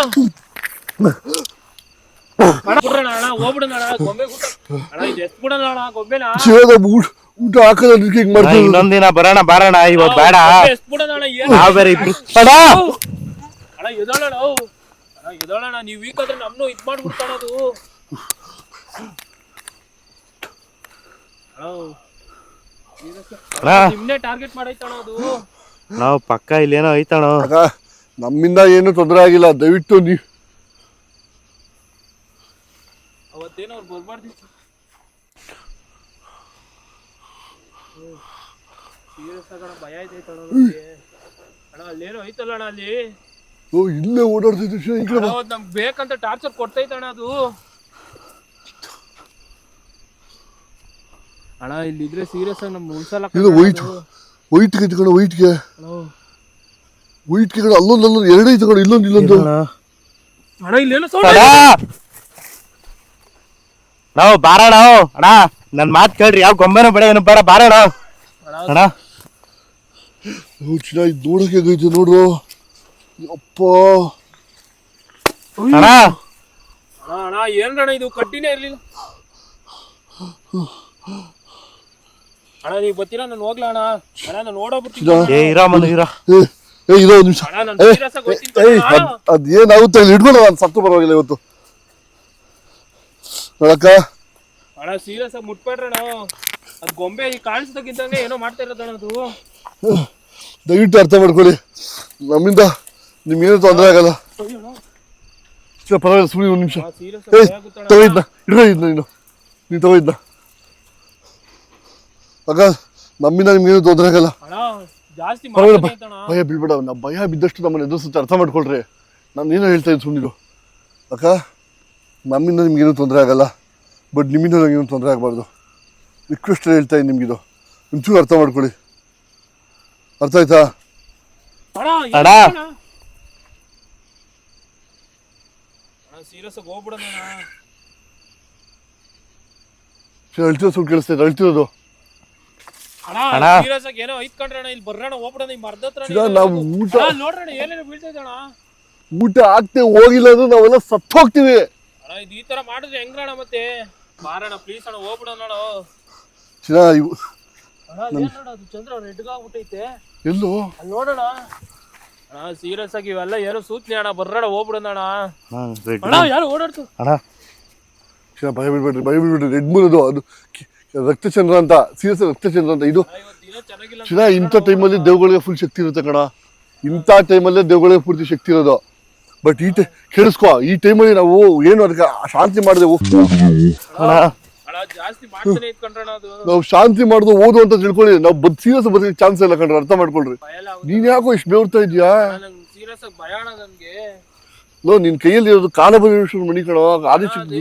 ಅಣ್ಣ, ಬಿಡ್ರಣ್ಣ, ಅಣ್ಣ, ಹೋಗ್ಬಿಡೋಣ ಅಣ್ಣ, ಗೊಂಬೆ ಊಟ. ಅಣ್ಣ, ಇದು ಎತ್ತ್ ಬಿಡೋಣ ಅಣ್ಣ, ಗೊಂಬೆನ. ಶಿವದ ಊಟ ಊಟ ಹಾಕಲ್ಲ ಅದಕ್ಕೆ ಹಿಂಗ್ ಅಣ್ಣ, ಮಾಡ್ತೀವಿ ಇನ್ನೊಂದಿನ ಬರೋಣ ಬಾರಣ ಇವತ್ತು ಬೇಡ ಗೊಂಬೆ ಎತ್ತ್ ಬಿಡೋಣ ಅಣ್ಣ, ಏನು? ನಾವ್ ಬೇರೆ ಇಬ್ರು ಅಣ್ಣ ಎದೋಳಣ ಅಣ್ಣ ಎದೋಳಣ ನೀವು ವೀಕ್ ಆದ್ರೆ ನಮ್ಮನ್ನು ಇದು ಮಾಡ್ಬಿಡ್ತಾನದು ನಿಮ್ನೆ ಟಾರ್ಗೆಟ್ ಮಾಡೈತಣ ಅದು. ನಾವು ಪಕ್ಕ ಇಲ್ಲೇನೋ ಐತಣ ಅಣ್ಣ. ನಮ್ಮಿಂದ ಏನು ತೊಂದರೆ ಆಗಿಲ್ಲ ದಯವಿಟ್ಟು ನೀವು ಅವತ್ತೇನೋ ಅವ್ರು ಬರ್ಬಾರ್ದಿತ್ತು ಸೀರಿಯಸ್ ಭಯ ಐತೈತಣ ಅಣ್ಣ ಅಲ್ಲೇನೋ ಐತಲ್ಲ ಅಣ್ಣ ಅಲ್ಲಿ? ಓ ಇಲ್ಲೇ ಓಡಾಡ್ತಿದ್ದೆ ಶ್ರೀ ಈ ಕಡೆ ಅಣ್ಣ, ಬಾ. ಅವತ್ತು ನಮ್ಗೆ ಬೇಕಂತ ಟಾರ್ಚರ್ ಕೊಡ್ತೈತೆ ಅಣ್ಣ ಅದು. ಅಣ್ಣ ಇಲ್ಲಿದ್ರೆ ಸೀರಿಯಸ್ ಆಗಿ ನಮ್ಗೆ ಉಳ್ಸಲ್ಲ ಇದು ವೈಟ್ ವೈಟ್ಗೆ ಕಣ ವೈಟ್ ವೈಟ್ಗೆ ವೈಟ್ಗೆ ಕಣ ಅಲ್ಲೊಂದು ಅಲ್ಲೊಂದು ಎರಡೇ ಇತ್ತು ಕಣ ಇಲ್ಲೊಂದು ಇಲ್ಲೊಂದು. ಅಣ್ಣ ಇಲ್ಲೇನೋ ಸೌಂಡ್ ಅಣ್ಣ ನಾವು ಬಾರಣ ಅಣ್ಣ ನನ್ ಮಾತ್ ಕೇಳ್ರಿ ಯಾವ ಗೊಂಬೆನ ಬಡ ಏನು ಬೇಡ ಬಾರಣ ಅಣ್ಣ. ಓ ಚಿನ್ನ ಇದು ನೋಡಕ್ಕೆ ಹೇಗೈತೆ ನೋಡು ಅಪ್ಪ ಅಣ್ಣ. ಅಣ್ಣ ಅಣ್ಣ ಏನ್ರಣ್ಣ ಇದು? ಕಡ್ಡಿನೇ ಇರ್ಲಿಲ್ಲ. ಅಣ್ಣ ನೀವು ಬರ್ತೀರಾ? ನಾನು ಹೋಗ್ಲಾ ಅಣ್ಣ. ಅಣ್ಣ ನಾನು ಏ ಇರ ಏ ಒಂದು ನಿಮಿಷ. ಅಣ್ಣ ನಾನು ಸೀರಿಯಸ್ ಆಗಿ ಹೋಗ್ತೀನಿ ಏಯ್ ಅದ್ ಅದ್ ಏನಾಗುತ್ತೆ ಅಲ್ಲಿ ಹಿಡ್ಕೊಂಡು ನಾನು ಸತ್ತು ಇವತ್ತು. ನೋಡಕ್ಕ. ಅಣ್ಣ ಸೀರಿಯಸ್ ಆಗಿ ಮುಟ್ಬೇಡ್ರಣ ಅದು ಗೊಂಬೆ ಈ ಏನೋ ಮಾಡ್ತಾ ಇರೋದಣ್ಣ ಅದು. ದಯವಿಟ್ಟು ಅರ್ಥ ಮಾಡ್ಕೊಳ್ಳಿ. ನಮ್ಮಿಂದ ನಿಮ್ಗೇನು ತೊಂದರೆ ಆಗಲ್ಲ. ಇಲ್ಲ ಪರವಾಗಿಲ್ಲ ಸುಳಿ ಒಂದು ನಿಮಿಷ. ಏಯ್ ತಗೋಯ್ದ ಇಡ್ಕೊ ಇದ್ನ ನೀನು. ನೀನು ತಗೋಯ್ದ ಅಕ್ಕ ನಮ್ಮಿಂದ ನಿಮ್ಗೇನು ತೊಂದರೆ ಆಗಲ್ಲ. ಅಣ್ಣ ಜಾಸ್ತಿ ಪರವಾಗಿಲ್ಲ. ಭಯ ಬೀಳ್ಬೇಡ ನಾವು ಭಯ ಬಿದ್ದಷ್ಟು ನಮ್ಮನ್ನು ಎದುರಿಸುತ್ತೆ ಅರ್ಥ ಮಾಡ್ಕೊಳ್ರಿ. ನಾನು ಏನೋ ಹೇಳ್ತಾ ಇದ್ದೀನಿ ಸುಮ್ಮನಿರು ಅಕ್ಕ ನಮ್ಮಿಂದ ನಿಮ್ಗೇನು ತೊಂದರೆ ಆಗಲ್ಲ. ಬಟ್ ನಿಮ್ಮಿಂದ ನನಗೇನು ತೊಂದರೆ ಆಗಬಾರ್ದು. ರಿಕ್ವೆಸ್ಟ್ ಹೇಳ್ತಾ ಇದ್ದೀನಿ ನಿಮಗಿದು. ಒಂಚೂರು ಅರ್ಥ ಮಾಡ್ಕೊಳ್ಳಿ. ಅರ್ಥ ಆಯ್ತಾ? ಅಣ್ಣ ಅಣ್ಣ. ಅಣ್ಣ ಅಣ್ಣ ಸೀರಿಯಸ್ ಆಗಿ ಹೋಗ್ಬಿಡೋಣ ಅಳ್ತಿರೋ ಸುಳ್ಳು ಕೇಳಿಸ್ತೈತೆ ಇದೆ ಅಳ್ತಿರೋದು. ಅಣ್ಣ ಅಣ್ಣ. ಸೀರಿಯಸ್ ಆಗಿ ಏನೋ ಐತ್ ಕಣ್ರಣ್ಣ ಇಲ್ಲಿ ಬರ್ರಣ ಹೋಗ್ಬಿಡೋಣ ಈ ಮರ್ದ ಹತ್ರ ಚಿನ್ನ, ನಾವು ಊಟ ನೋಡ್ರಣ ಏನೇನೋ ಬೀಳ್ತೈತೆ ಅಣ್ಣ. ಊಟ ಆಗ್ತೇ ಹೋಗಿಲ್ಲ ಅಂದ್ರೆ ನಾವೆಲ್ಲ ಸತ್ತು ಹೋಗ್ತೀವಿ. ಅಣ್ಣ ಇದು ಈ ತರ ಮಾಡಿದ್ರೆ ಹೆಂಗ್ರಣ ಮತ್ತೆ? ಬಾರಣ ಪ್ಲೀಸ್ ಅಣ್ಣ ಹೋಗ್ಬಿಡೋಣ ಅಣ್ಣ ಚಿನ್ನ ಇವು ಅಣ್ಣ ಏನ್ ಅದು ಚಂದ್ರ ರೆಡ್ಗಾಗ್ಬಿಟ್ಟೈತೆ ಎಲ್ಲೋ? ಅಲ್ಲಿ ನೋಡೋಣ ಸೀರಿಯಸ್ ಆಗಿ ಇವೆಲ್ಲ ಏನೋ ಸೂಚನೆ ಅಣ್ಣ ಬರ್ರಣ ಹೋಗ್ಬಿಡೋಣ ಅಣ್ಣ. ಹ್ಮ್, ಅಣ್ಣ ಯಾರು ಓಡಾಡ್ತು? ಅಣ್ಣ. ಚಿನ್ನ ಭಯ ಬಿಡ್ಬೇಡ್ರಿ ಭಯ ಬಿಡ್ಬೇಡ್ರಿ. ರೆಡ್ ಮೂಲ್ ಅದು ಅದು ಕಿ- ರಕ್ತಚಂದ್ರ ಅಂತ ಸೀರಿಯಸ್ ರಕ್ತಚಂದ್ರ ಅಂತ. ಇದು ಚೆನ್ನಾಗಿಲ್ಲ ಚಿನ್ನ ಇಂಥ ಟೈಮಲ್ಲಿ ದೇವ್ಗಳಿಗೆ ಫುಲ್ ಶಕ್ತಿ ಇರುತ್ತೆ ಕಣ. ಇಂಥ ಟೈಮಲ್ಲೇ ದೇವ್ಗಳಿಗೆ ಪೂರ್ತಿ ಶಕ್ತಿ ಇರೋದು. ಬಟ್ ಈ ಟೈ ಕೇಳಿಸ್ಕೊ ಈ ಟೈಮಲ್ಲಿ ನಾವು ಏನು ಅದಕ್ಕೆ ಶಾಂತಿ ಮಾಡಿದೆವು? ಅಣ್ಣ. ನಾವು ಶಾಂತಿ ಮಾಡುದು ಓದು ಅಂತ ತಿಳ್ಕೊಳ್ಳಿ. ನಾವು ಬದ್ ಸೀರಿಯಸ್ ಬದಲಿಗೆ ಚಾನ್ಸ್ ಇಲ್ಲ ಕಣ್ರಿ ಅರ್ಥ ಮಾಡ್ಕೊಳ್ರಿ. ನೀನ್ ಯಾಕೋ ಇಷ್ಟು ಬೇವ್ತಾ ಇದೀಯಾ? ನೋ ನಿನ್ ಕೈಯಲ್ಲಿ ಇರೋದು ಕಾಲ ಬರೀಶ್ವರ ಮಣಿ ಕಣೋ ಆದಿಶಕ್ತಿ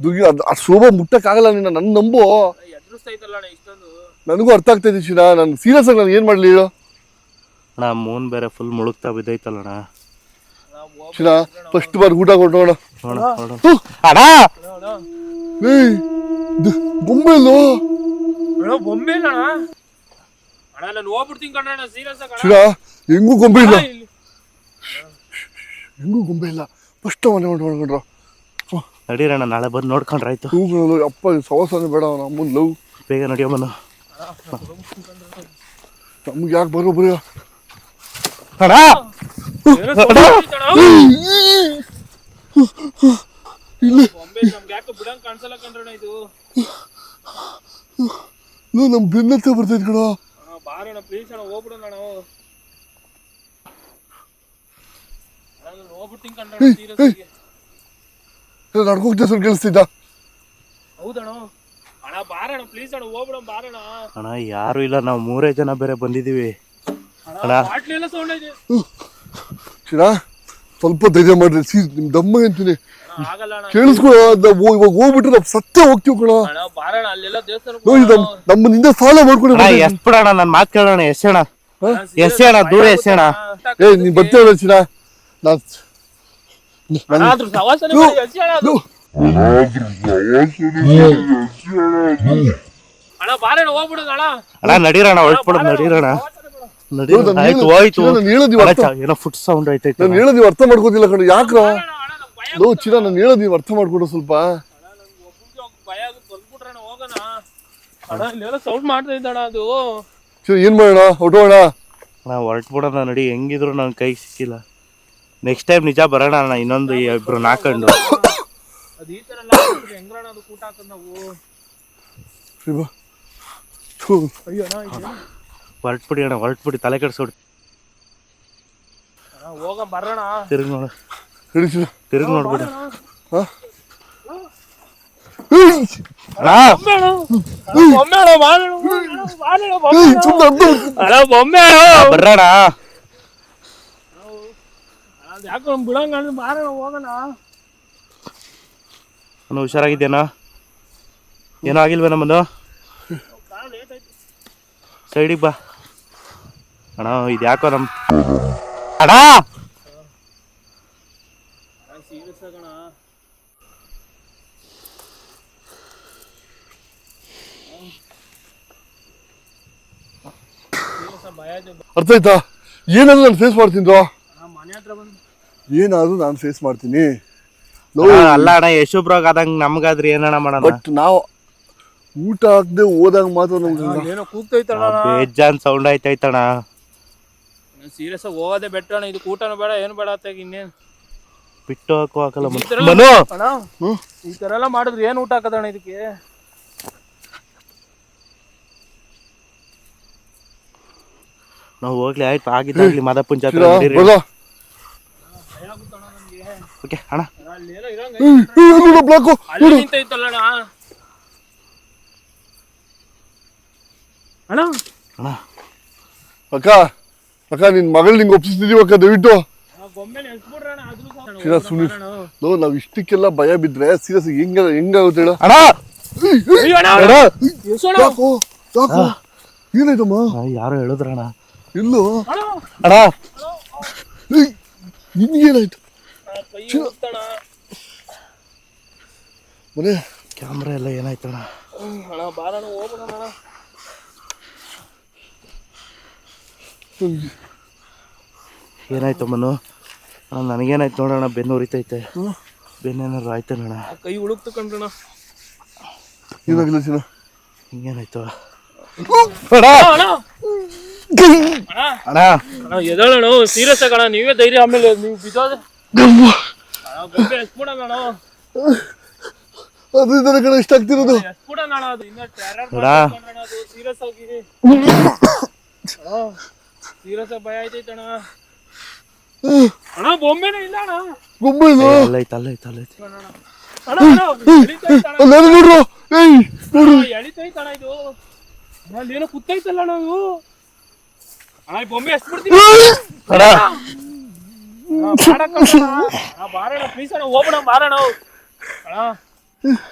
ದುರ್ಗಿ ಅದು ಆ ಶೋಭಾ ಮುಟ್ಟಕ್ಕಾಗಲ್ಲ ನಿನ್ನ ನನ್ನ ನಂಬು. ಎದುರಿಸ್ತೈತಲ್ಲ ಅಣ್ಣ ಇಷ್ಟೊಂದು. ನನಗೂ ಅರ್ಥ ಆಗ್ತಾ ಇದೆ ಚಿನ್ನ ನಾನು ಸೀರಿಯಸ್ ಆಗಿ ನಾನು ಏನು ಮಾಡಲಿ ಅಣ್ಣ ಮೂನ್ ಬೇರೆ ಫುಲ್ ಮುಳುಗ್ತಾ ಬಿದ್ದೈತಲ್ಲ ಅಣ್ಣ. ನಾವು ಚಿನ್ನ ಫಸ್ಟ್ ಬಾರ್ ಊಟ ಕೊಟ್ಟೋಣ ಅಣ್ಣ! ಅಣ್ಣ. ದ್- ಗೊಂಬೆ ಅಣ್ಣ ಬೊಂಬೆ ಇಲ್ಲ ಅಣ್ಣ. ಅಣ್ಣ ನಾನು ಹೋಗ್ಬಿಡ್ತೀನಿ ಕಣ್ಣ ಸೀರಿಯಸ್ ಆಗಿ ಚಿನ್ನ ಹೆಂಗೂ ಗೊಂಬೆ ಇಲ್ಲ? ಅಣ್ಣ, ಹೆಂಗೂ ಗೊಂಬೆ ಇಲ್ಲ? ಫಸ್ಟ್ ಮನೆ ಮಾಡಿ ಮಾಡ್ಕೊಂಡ್ರ ನಡೀರಣ್ಣ ನಾಳೆ ಬಂದು ನೋಡ್ಕೊಂಡ್ರೆ ಆಯ್ತು. ಹೂಗಳು ಅಪ್ಪ ಸವಸಾನೆ ಬೇಡ ಅವನ ಅಮ್ಮನ ಲವ್ ಬೇಗ ನಡಿಯಮ್ಮನ ನಮ್ಗೆ ಯಾಕೆ ಬರೋ ಬರೀ? ಅಣ್ಣ! ಇಲ್ಲಿ. ಬೊಂಬೆ ನಮ್ಗೆ ಯಾಕೆ ಬಿಡಂಗ್ ಕಾಣಿಸಲ್ಲ ಕಣ್ರಣ್ಣ ಇದು. ನಮ್ಮ ಬೆನ್ನತ್ತೆ ಬರ್ತೈತೆ ಕಣ. ಅಣ್ಣ ಬಾರಣ್ಣ ಪ್ಲೀಸ್ ಅಣ್ಣ ಹೋಗ್ಬಿಡೋಣ ಹೋಗ್ಬಿಡ್ತೀನಿ ನಡ್ಕೋಗ್ತಾ ಸ್ವಲ್ಪ ಕೇಳಿಸ್ತಿದ್ದ. ಹೌದಣ್ಣ. ಅಣ್ಣ ಬಾರಣ್ಣ ಪ್ಲೀಸ್ ಅಣ್ಣ ಹೋಗ್ಬಿಡೋಣ ಅಣ್ಣ. ಯಾರು ಇಲ್ಲ ನಾವು ಮೂರೇ ಜನ ಬೇರೆ ಬಂದಿದೀವಿ ಅಣ್ಣ ಬಾಟ್ಲಿ ಎಲ್ಲ ಸೌಂಡ್ ಇದೆ ಚಿನ್ನ ಸ್ವಲ್ಪ ಧೈರ್ಯ ಮಾಡ್ರಿ ಸೀ ನಿಮ್ ದಮ್ಮ ಅಂತೀನಿ. ಅಣ್ಣ ಆಗಲ್ಲ ಅಣ್ಣ ಕೇಳಿಸ್ಕೊ ನಾವು ಇವಾಗ ಹೋಗ್ಬಿಟ್ರೆ ನಾವು ಸತ್ತೇ ಹೋಗ್ತೀವಿ ಕಣ ಅಣ್ಣ ಬಾರಣ್ಣ ಅಲ್ಲೆಲ್ಲ ದೇವಸ್ಥಾನಕ್ಕೆ ನೋಡಿ ಹೋಗೋಣ. ನಮ್ ನಮ್ಮನಿಂದ ಸಾಲ ಮಾಡ್ಕೊಂಡು ಅಣ್ಣ ಎಸ್ ಬಿಡೋಣ ನನ್ನ ಮಾತು ಕೇಳೋಣ ಎಸೆಣ ಅಣ್ಣ, ಎಸ್ ಅಣ್ಣ ದೂರ ಎಸ್ ಅಣ್ಣ ಏ ನೀನ್ ಬರ್ತೀಯ ಚಿನ್ನ ನಾನ್ ಅಣ್ಣ, ಅದ್ರ ಸವಾಸನೆ ಮಾಡಿ ಎಸಿ ಅಣ್ಣ ಅದು. ಅಣ್ಣ ಬಾರಣ್ಣ ಹೋಗ್ಬಿಡೋಣ ಅಣ್ಣ ಅಣ್ಣ ನಡೀರಣ್ಣ ಹೊರಟ್ಬಿಡೋದು ನಡೀರಣ್ಣ ನಡೀರ ನಾನು ಆಯ್ತು ಹೇಳು- ಹೋಯ್ತು ಚಿನ್ನ, ನಾನು ಹೇಳೋದು ಅಣ್ಣ, ಅರ್ಥ ಚ- ಏನೋ ಫುಟ್ ಸೌಂಡ್ ಆಯ್ತೈತೆ ನಾನು ಹೇಳೋದು ನೀವು ಅರ್ಥ ಮಾಡ್ಕೋದಿಲ್ಲ ಕಣ ಯಾಕ್ರ ಲೋ ಚಿರ ನಾನು ಹೇಳೋದು ನೀವು ಅರ್ಥ ಮಾಡ್ಕೊಡು ಸ್ವಲ್ಪ. ಭಯ ಆಗುತ್ತೆ ಬಂದ್ಬಿಟ್ರಣ್ಣ ಹೋಗೋಣ ಅಣ್ಣ ಇಲ್ಲೆಲ್ಲ ಸೌಂಡ್ ಮಾಡ್ತಾ ಇದ್ದಣ್ಣ ಅದು ಚಿನ್ನ ಏನು ಮಾಡೋಣ? ಹೊಟ್ಟೋಣ ನಾವು ಹೊರಟ್ಬಿಡೋಣ ನಡಿ. ಹೆಂಗಿದ್ರು ನನ್ನ ಕೈ ಸಿಕ್ಕಿಲ್ಲ. ನೆಕ್ಸ್ಟ್ ಟೈಮ್ ನಿಜ ಬರೋಣ ಅಣ್ಣ ಇನ್ನೊಂದು ಇಬ್ರು ನಾಕೊಂಡು. ಅದು ಈ ತರ ಎಲ್ಲ ಆಗ್ಬಿಟ್ರೆ ಹೆಂಗ್ರಣ್ಣ ಅದು ಕೂಟ ಹಾಕೋದ್ ನಾವು ಶಿವ. ಥು. ಅಯ್ಯೋ ಅಣ್ಣ ಇದು ಹೊರಟ್ಬಿಡಿ ಅಣ್ಣ ಹೊರಟ್ಬಿಡಿ. ತಲೆ ಕೆಡ್ಸೋಡಿ ಅಣ್ಣ ಹೋಗ ಬರೋಣ. ತಿರುಗಿ ನೋಡು. ಚಿನ್ನ ತಿರುಗಿ ನೋಡ್ಬಿಡು. ಬರ್ರಣ ಯಾಕೋ ನಮ್ ಬಿಡಂಗ ಬಾರಣ ಹೋಗೋಣ? ಅವನು ಹುಷಾರಾಗಿದ್ದೇನೋ ಏನೋ ಆಗಿಲ್ವ ನಮ್ಮದು ಸೈಡಿಗೆ ಬಾ. ಅಣ್ಣ ಇದು ಯಾಕೋ ನಮ್ಮ ಅಣ್ಣ ಸೀರಿಯಸ್ ಆಗಣ ಭಯ ಇದೆ ಅರ್ಥ ಆಯ್ತಾ ಏನಾದ್ರು ನಾನು ಫೇಸ್ ಮಾಡ್ತೀನಿ. ರೋ ಅಣ್ಣ ಮನೆ ಹತ್ರ ಬಂದು ಏನಾದ್ರು ನಾನು ಫೇಸ್ ಮಾಡ್ತೀನಿ ಅಲ್ಲ ಅಣ್ಣ ಯಶೋಬ್ರಾಗ್ ಆದಂಗೆ ನಮ್ಗಾದ್ರೆ ಏನಣ್ಣ ಮಾಡೋಣ ಬಟ್ ನಾವು ಊಟ ಆಗದೆ ಹೋದಾಗ ಮಾತ್ರ ನಮ್ಗೆ ಏನೋ ಕೂಗ್ತೈತಣ್ಣ ಬೇಜಾನ್ ಸೌಂಡ್ ಆಯ್ತಾಯ್ತಣ್ಣ ಸೀರಿಯಸ್ ಆಗಿ ಹೋಗೋದೇ ಬೆಟ್ಟ ಅಣ್ಣ. ಇದು ಊಟನೂ ಬೇಡ ಏನು ಬೇಡ ಅತ್ತಾಗ ಇನ್ನೇನು? ಬಿಟ್ಟು ಹಾಕೋ ಹಾಕಲ್ಲ ಮನು. ಈ ಥರ ಎಲ್ಲ ಮಾಡಿದ್ರೆ ಏನು ಊಟ ಹಾಕದಣ್ಣ ಇದಕ್ಕೆ? ನಾವು ಹೋಗ್ಲಿ ಆಯ್ತು ಆಗಿದ್ದಾಗ್ಲಿ ಮಾದಪ್ಪನ ಜಾತ್ರೆ ನಡೀರಿ. ಓಕೆ ಅಣ್ಣ. ಬ್ಲಾಕು ಅಲ್ಲಿ ನಿಂತೈತಲ್ಲಣ್ಣ. ಅಣ್ಣ. ಅಣ್ಣ. ಅಕ್ಕ ಅಕ್ಕ ನಿನ್ ಮಗಳು ನಿಂಗೆ ಒಪ್ಪಿಸ್ತಿದೀವಿ ಅಕ್ಕ ದಯವಿಟ್ಟು. ಗೊಂಬೆ ನೆನ್ಸ್ಬಿಡ್ರಣ್ಣ ಆದ್ರೂ ಸಾಕು. ಶಿರಾ, ಸುನಿ. ಅಣ್ಣ. ನೋ ನಾವ್ ಇಷ್ಟಕ್ಕೆಲ್ಲ ಭಯ ಬಿದ್ರೆ ಸೀರಿಯಸ್ ಹೆಂಗ ಹೆಂಗಾಗುತ್ತೆ ಹೇಳು. ಅಣ್ಣ. ಅಯ್ಯೋ ಅಣ್ಣ, ಅಣ್ಣ, ಏನಾಯ್ತಮ್ಮ? ಯಾರೋ ಹೇಳಿದ್ರಣ್ಣ. ಇಲ್ಲೋ ಅಣ್ಣ, ಅಣ್ಣ. ನಿನ್ಗೇನಾಯ್ತು. ಮನೆ. ಕ್ಯಾಮ್ರಾ ಎಲ್ಲ ಏನಾಯ್ತಣ್ಣ ಅಣ್ಣ? ಬಾರಣ ಹೋಗೋಣ ಅಣ್ಣ ಏನಾಯ್ತು ಮನು? ಅಣ್ಣ ನನಗೇನಾಯ್ತು ನೋಡೋಣ ಬೆನ್ನು ಉರಿತೈತೆ. ಬೆನ್ನೇನಾದ್ರು ಆಯ್ತಣ್ಣ ಕೈ ಉಳುಕ್ತು ಕಣ್ರಣ್ಣ ಏನಾಗಿಲ್ಲ ಚಿನ್ನ ಹಿಂಗೇನಾಯ್ತು ಅಣ್ಣ, ಅಣ್ಣ. ಅಣ್ಣ ಎದಳಣ ಸೀರಿಯಸ್ ಆಗಣ ನೀವೇ ಧೈರ್ಯ ಆಮೇಲೆ ನೀವು ಬಿದ್ದೋದ. ಗೊಂಬೆ ಎಸ್ಬಿಡಣ ಅಣ್ಣ. ಅದು ಇದರ ಕಡೆ ಇಷ್ಟ ಆಗ್ತಿರೋದು. ಎಸ್ಬಿಡಣ ಅದು ಇನ್ನ ಟೆರರ್ ಅಣ್ಣ. ಅದು ಸೀರಿಯಸ್ ಆಗಿ. ಸೀರಿಯಸ್ ಆಗಿ ಭಯ ಆಯ್ತೈತೆ ಅಣ್ಣ. ಅಣ್ಣ ಬೊಂಬೆನೇ ಇಲ್ಲ ಅಣ್ಣ. ಗೊಂಬೆ ಇಲ್ಲ ಅಣ್ಣ. ಅಲ್ಲ ನೋಡ್ರು. ಏಯ್ ನೋಡ್ರು. ಅಣ್ಣ, ಇದು. ಅಲ್ಲೇನೋ ಕುತ್ತೈತಲ್ಲ ಅಣ್ಣ ಅಣ್ಣ ಈ ಬೊಂಬೆ ಅಣ್ಣ. ಅಣ್ಣ, ಬಾರಣ್ಣ ಪ್ಲೀಸ್ ಅಣ್ಣ ಹೋಗ್ಬಿಡ ಬಾರಣ ಅಣ್ಣ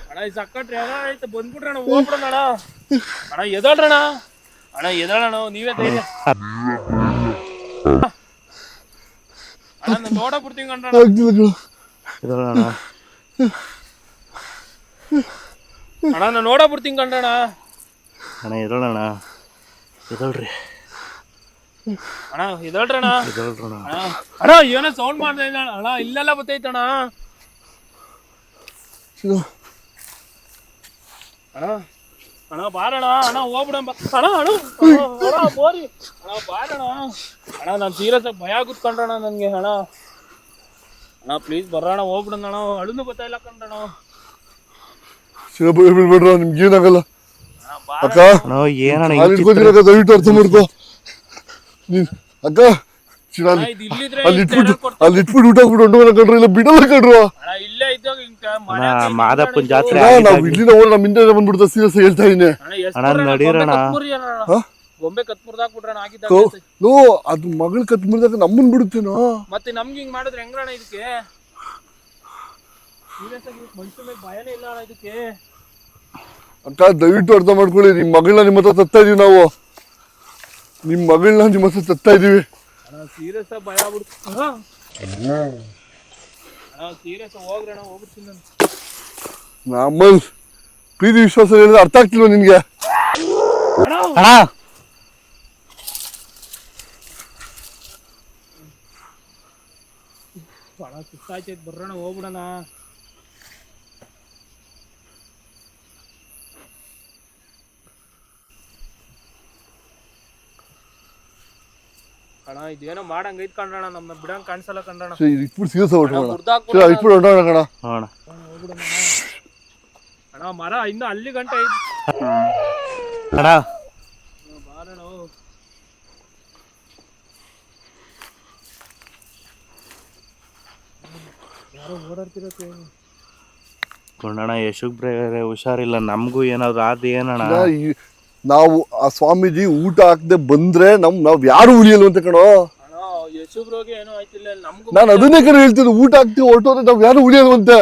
ಅಣ್ಣ ಈ ಸಕ್ಕಟ್ರಿ ಅಣ್ಣ ಆಯ್ತು ಬಂದ್ಬಿಡ್ರಿ ಅಣ್ಣ ಹೋಗ್ಬಿಡಣ ಅಣ್ಣ. ಅಣ್ಣ ಎದಳ್ರಣ ಅಣ್ಣ. ಎದಳಣ ನೀವೇ ಧೈರ್ಯ. ಅಣ್ಣ ನೋಡ ಬಿಡ್ತೀನಿ ಕಣ್ರಣ ಕಣ ಅಣ್ಣ. ನಾನು ನೋಡ ಬಿಡ್ತೀನಿ ಕಣ್ರಣ ಅಣ್ಣ ಇರೋಣ ಇದಳ್ರಿ ಅಣ್ಣ ಇದಳ್ರಣ ಅಣ್ಣ ಅಣ್ಣ ಏನೋ ಸೌಂಡ್ ಮಾಡ್ತಾ ಅಣ್ಣ ಇಲ್ಲೆಲ್ಲ ಬತ್ತೈತಣ್ಣ. ಅಣ್ಣ ಅಣ್ಣ ಬಾರಣ ಅಣ್ಣ ಹೋಗ್ಬಿಡಣ ಅಣ್ಣ ಅಣ್ಣ ಅಣ್ಣ, ಅಣ್ಣ ಬೋರಿ ಅಣ್ಣ ಬಾರಣ ಅಣ್ಣ ನಾನು ಸೀರಿಯಸ್ ಆಗಿ ಭಯ ಆಗುತ್ಕೊಂಡ್ರಣ ನನಗೆ ಅಣ್ಣ. ಅಣ್ಣ ಪ್ಲೀಸ್ ಬರೋಣ ಹೋಗ್ಬಿಡಣ ಅಣ್ಣ. ಅಳುನು ಗೊತ್ತಾಯಿಲ್ಲ ಕಂಡ್ರಣ ಬಿಡ್ಬೇಡ್ರ ನಿಮ್ಗೆ ಏನಾಗಲ್ಲ ಅಕ್ಕ ಏನಣ್ಣ ದಯವಿಟ್ಟು ಅರ್ಥ ಮಾಡ್ಕೋ. ಅಕ್ಕ ಅಲ್ಲಿ ಅಲ್ಲಿ ಇಟ್ಬಿಟ್ಟು ಅಲ್ಲಿ ಊಟ ಹಾಕ್ಬಿಟ್ಟು ಹೊಂಟೋಗೋಣ ಕಣ್ರು ಇಲ್ಲ ಬಿಡಲ್ಲ ಕಣ್ರು. ಮಾದಪ್ಪನ್ ಜಾತ್ರೆ ನಾವು. ಇಲ್ಲಿಂದ ಹೋಗಿ ನಮ್ಮ ಹಿಂದೆ ಬಂದ್ಬಿಡ್ತಾ ಸೀರಿಯಸ್ ಹೇಳ್ತಾ ಇದೀನಿ. ನೋ ಅದು ಮಗಳ ಕತ್ ಮುರಿದಾಗ ನಮ್ಮನ್ ಬಿಡುತ್ತೇನೋ? ಮತ್ತೆ ನಮ್ಗೆ ಹಿಂಗ್ ಮಾಡಿದ್ರೆ ಹೆಂಗ್ರಣ ಇದಕ್ಕೆ? ಸೀರಿಯಸ್ ಆಗಿ ಮನುಷ್ಯ ಭಯನೇ ಇಲ್ಲ ಅಣ್ಣ ಇದಕ್ಕೆ. ಅಕ್ಕ ದಯವಿಟ್ಟು ಅರ್ಥ ಮಾಡ್ಕೊಳ್ಳಿ ನಿಮ್ಮ ಮಗಳನ್ನ ನಿಮ್ಮ ಹತ್ರ ತತ್ತಾ ಇದೀವಿ ನಾವು. ನಿಮ್ಮ ಮಗಳನ್ನ ನಿಮ್ಮ ಹತ್ರ ತತ್ತಾ ಇದೀವಿ. ಅಣ್ಣ ಸೀರಿಯಸ್ ಆಗಿ ಭಯ ಆಗ್ಬಿಡ್ತು. ಸೀರಿಯಸ್ ಹೋಗ್ರಣ ಹೋಗ್ಬಿಡ್ತೀನಿ ನಾನು. ನಮ್ಮಲ್ ಪ್ರೀತಿ ವಿಶ್ವಾಸ ಹೇಳಿದ್ರೆ ಅರ್ಥ ಆಗ್ತಿಲ್ವ ನಿನ್ಗೆ? ಅಣ್ಣ. ಸುಸ್ತಾಯ್ತೈತೆ ಬರ್ರಣ ಹೋಗ್ಬಿಡಣ. ಅಣ್ಣ ಇದೇನೋ ಮಾಡಂಗ್ ಐತ್ ಕಣ್ರಣ ನಮ್ಮ ಬಿಡಂಗ್ ಕಾಣಿಸಲ್ಲ ಅಣ್ಣ ಮರ ಇನ್ನು ಅಲ್ಲಿ ಗಂಟೆ ಐತಿ. ಅಣ್ಣ. ಬಾರಣ ಯಾರೋ ಓಡಾಡ್ತಿರತ್ತೆ ಕೊಂಡಣ ಯಶುಗ್ ಬೇರೆ ಹುಷಾರಿಲ್ಲ ನಮಗೂ ಏನಾದ್ರು ಆದ ಏನಣ್ಣ? ನಾವು ಆ ಸ್ವಾಮೀಜಿ ಊಟ ಹಾಕದೆ ಬಂದ್ರೆ ನಮ್ ನಾವ್ ಯಾರು ಉಳಿಯಲ್ಲ ಅಂತ ಕಣೋ? ಏನೋ ಆಯ್ತಿಲ್ಲ ನಾನು ಅದನ್ನೇ ಕಡೆ ಹೇಳ್ತಿದ್ದೆ ಊಟ ಹಾಕ್ತಿವಿ ಹೊರಟೋದ್ರೆ ನಾವ್ ಯಾರು ಉಳಿಯಲ್ವಂತೆ?